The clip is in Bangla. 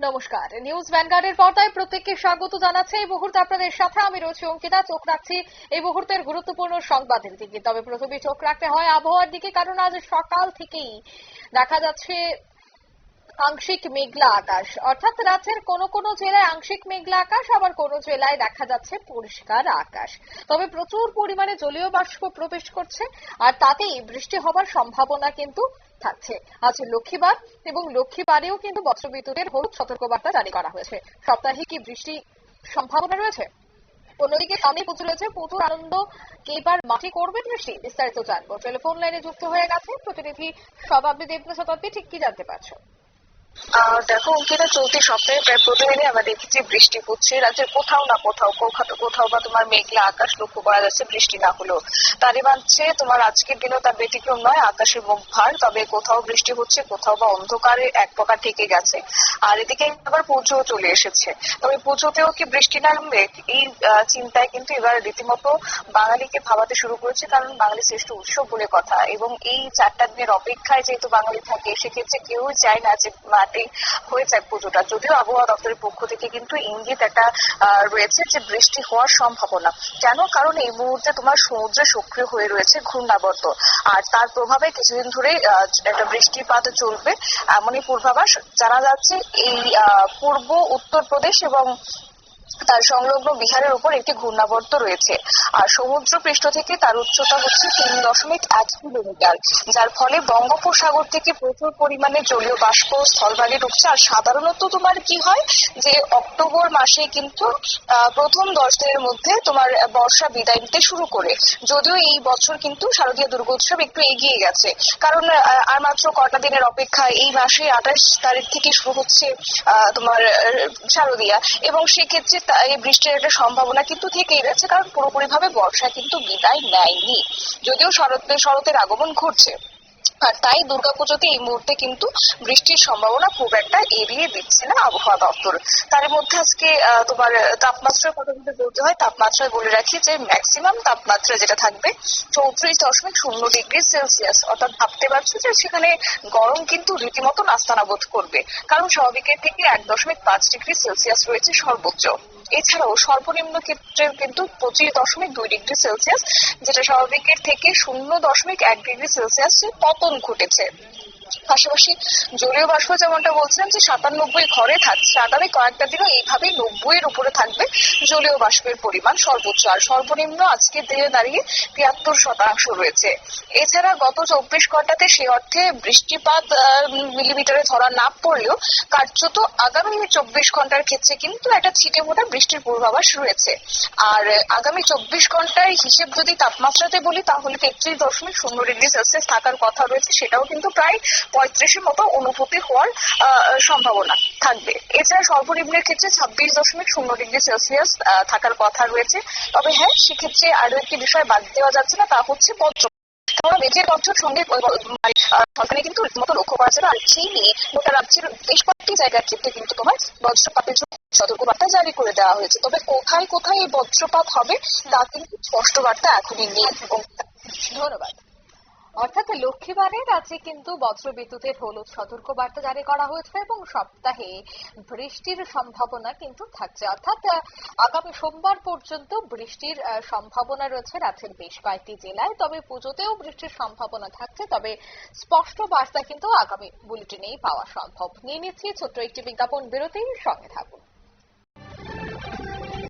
নমস্কার। নিউজ ভ্যানগার্ডের পর্দায় প্রত্যেককে স্বাগত জানাচ্ছে। এই মুহূর্তে আপনাদের সাথে আমি রয়েছি অঙ্কিতা। চোখ রাখছি এই মুহূর্তের গুরুত্বপূর্ণ সংবাদের দিকে তবে প্রথমে চোখ রাখতে হয় আবহাওয়ার দিকে, কারণ আজ সকাল থেকেই দেখা যাচ্ছে আংশিক মেঘলা আকাশ। অর্থাৎ রাজ্যের কোন কোন জেলায় আংশিক মেঘলা আকাশ, আবার কোন জেলায় দেখা যাচ্ছে পরিষ্কার আকাশ। তবে প্রচুর পরিমাণে জলীয় বাষ্প প্রবেশ করছে, আর তাতেই বৃষ্টি হবার সম্ভাবনা কিন্তু থাকছে। আজ লক্ষ্মীবার এবং লক্ষ্মীবারেও কিন্তু বজ্রবিদ্যুতের হলুদ সতর্কবার্তা জারি করা হয়েছে। সপ্তাহে কি বৃষ্টি সম্ভাবনা রয়েছে? অন্যদিকে সামনে পুজো রয়েছে পুজোর আনন্দ এবার মাটি করবে বৃষ্টি, বিস্তারিত জানব। টেলিফোন লাইনে যুক্ত হয়ে গেছে প্রতিনিধি শতাব্দী দেবনা শতাব্দী, ঠিক কি জানতে পারছ? দেখো অঙ্কিতা চলতি সপ্তাহে প্রায় প্রতিদিনই আমরা দেখেছি বৃষ্টি হচ্ছে। রাজ্যের কোথাও না কোথাও কোথাও বা তোমার মেঘলা আকাশ লক্ষ্য করা যাচ্ছে বৃষ্টি না হলেও। তারই মানছে তোমার আজকের দিনেও তার ব্যতিক্রম নয়, আকাশের মুখ ভার, তবে কোথাও বৃষ্টি হচ্ছে, কোথাও বা অন্ধকারে এক প্রকার থেকে গেছে। আর এদিকে আবার পুজো চলে এসেছে। তবে পুজোতেও কি বৃষ্টি নামবে? এই চিন্তায় কিন্তু এবার রীতিমতো বাঙালিকে ভাবাতে শুরু করেছে, কারণ বাঙালি শ্রেষ্ঠ উৎসব বলে কথা। এবং এই চারটা দিনের অপেক্ষায় যেহেতু বাঙালি থাকে, সেক্ষেত্রে কেউই চায় না যে মাঠে হয়ে যায় পুজোটা। যদিও আবহাওয়া দপ্তরের পক্ষ থেকে কিন্তু ইঙ্গিত একটা রয়েছে যে বৃষ্টি হওয়ার সম্ভাবনা। কেন? কারণ এই মুহূর্তে তোমার সমুদ্রে সক্রিয় হয়ে রয়েছে ঘূর্ণাবর্ত। আর তার প্রভাবে কিছুদিন ধরে একটা বৃষ্টিপাত চলবে। এমনই পূর্বাভাস জানা যাচ্ছে এই পূর্ব, উত্তরপ্রদেশ এবং তার সংলগ্ন বিহারের উপর একটি ঘূর্ণাবর্ত রয়েছে। আর সমুদ্র পৃষ্ঠ থেকে তার উচ্চতা হচ্ছে তিন দশমিক এক কিলোমিটার, যার ফলে বঙ্গোপসাগর থেকে প্রচুর পরিমাণে জলীয় বাষ্প স্থলভাগে ঢুকছে আর সাধারণত তোমার কি হয় যে, অক্টোবর মাসে কিন্তু প্রথম দশ দিনের মধ্যে তোমার বর্ষা বিদায় নিতে শুরু করে। যদিও এই বছর কিন্তু শারদীয় দুর্গোৎসব একটু এগিয়ে গেছে। কারণ আর মাত্র কটা দিনের অপেক্ষা, এই মাসে আঠাশ তারিখ থেকে শুরু হচ্ছে তোমার শারদীয়া। এবং সেক্ষেত্রে তা- এই বৃষ্টির একটা সম্ভাবনা কিন্তু থেকেই রয়েছে, কারণ পুরোপুরি ভাবে বর্ষা কিন্তু বিদায় নেয়নি। যদিও শরতের শরতের আগমন ঘটছে। আর তাই দুর্গাপুজোতে এই মুহূর্তে কিন্তু বৃষ্টির সম্ভাবনা খুব একটা এড়িয়ে দিচ্ছে না আবহাওয়া দপ্তর। তার মধ্যে আজকে তোমার তাপমাত্রার কথা যদি বলতে হয়, তাপমাত্রায় বলে রাখি যে ম্যাক্সিমাম তাপমাত্রা যেটা থাকবে চৌত্রিশ দশমিক শূন্য ডিগ্রি সেলসিয়াস। অর্থাৎ ভাবতে পারছ যে সেখানে গরম কিন্তু রীতিমতো নাস্তানাবোধ করবে। কারণ স্বাভাবিকের থেকে এক দশমিক পাঁচ ডিগ্রি সেলসিয়াস রয়েছে সর্বোচ্চ। এছাড়াও সর্বনিম্ন ক্ষেত্রে কিন্তু পঁচিশ দশমিক দুই ডিগ্রি সেলসিয়াস, যেটা স্বাভাবিকের থেকে শূন্য দশমিক এক ডিগ্রি সেলসিয়াস পতন ঘটেছে পাশাপাশি জলীয় বাষ্প যেমনটা বলছিলাম যে সাতানব্বই ঘরে থাকছে, আগামী কয়েকটা দিনও এইভাবেই নব্বই এর উপরে থাকবে জলীয় বাষ্পের পরিমাণ সর্বোচ্চ। আর সর্বনিম্ন আজকের দিনে দাঁড়িয়ে তিয়াত্তর শতাংশ রয়েছে। এছাড়া গত চব্বিশ ঘন্টাতে সে অর্থে বৃষ্টিপাত মিলিমিটারে ধরা না পড়লেও কার্যত আগামী চব্বিশ ঘণ্টার ক্ষেত্রে কিন্তু একটা ছিটে মোটা বৃষ্টির পূর্বাভাস রয়েছে। আর আগামী চব্বিশ ঘণ্টার হিসেব যদি তাপমাত্রাতে বলি, তাহলে তেত্রিশ দশমিক শূন্য ডিগ্রি সেলসিয়াস থাকার কথা রয়েছে, সেটাও কিন্তু প্রায় পঁয়ত্রিশের মতো অনুভূতি হওয়ার সম্ভাবনা থাকবে। এছাড়া সর্বনিম্নের ক্ষেত্রে ছাব্বিশ দশমিক শূন্য ডিগ্রি সেলসিয়াস থাকার কথা রয়েছে। তবে হ্যাঁ সেক্ষেত্রে আরও একটি বিষয় বাদ দেওয়া যাচ্ছে না তা হচ্ছে বজ্র তোমরা মেঘের বজ্রের সঙ্গে মানে, সরকারে কিন্তু রীতিমতো লক্ষ্য করা ছিল আর সেই নিয়ে গোটা রাজ্যের বেশ কয়েকটি জায়গার ক্ষেত্রে কিন্তু তোমার বজ্রপাতের জন্য সতর্কবার্তা জারি করে দেওয়া হয়েছে। তবে কোথায় কোথায় এই বজ্রপাত হবে তা কিন্তু স্পষ্ট বার্তা এখনই নেই। ধন্যবাদ। অর্থাৎ লক্ষ্মীবারে রাজ্যে কিন্তু বজ্রবিদ্যুতের হলুদ সতর্কবার্তা জারি করা হয়েছে এবং সপ্তাহে বৃষ্টির সম্ভাবনা কিন্তু থাকছে। অর্থাৎ আগামী সোমবার পর্যন্ত বৃষ্টির সম্ভাবনা রয়েছে রাজ্যের বেশ কয়েকটি জেলায়। তবে পুজোতেও বৃষ্টির সম্ভাবনা থাকছে, তবে স্পষ্ট বার্তা কিন্তু আগামী বুলেটিনেই পাওয়া সম্ভব। নিয়ে নিচ্ছি ছোট্ট একটি বিজ্ঞাপন বিরতির সঙ্গে থাকুন।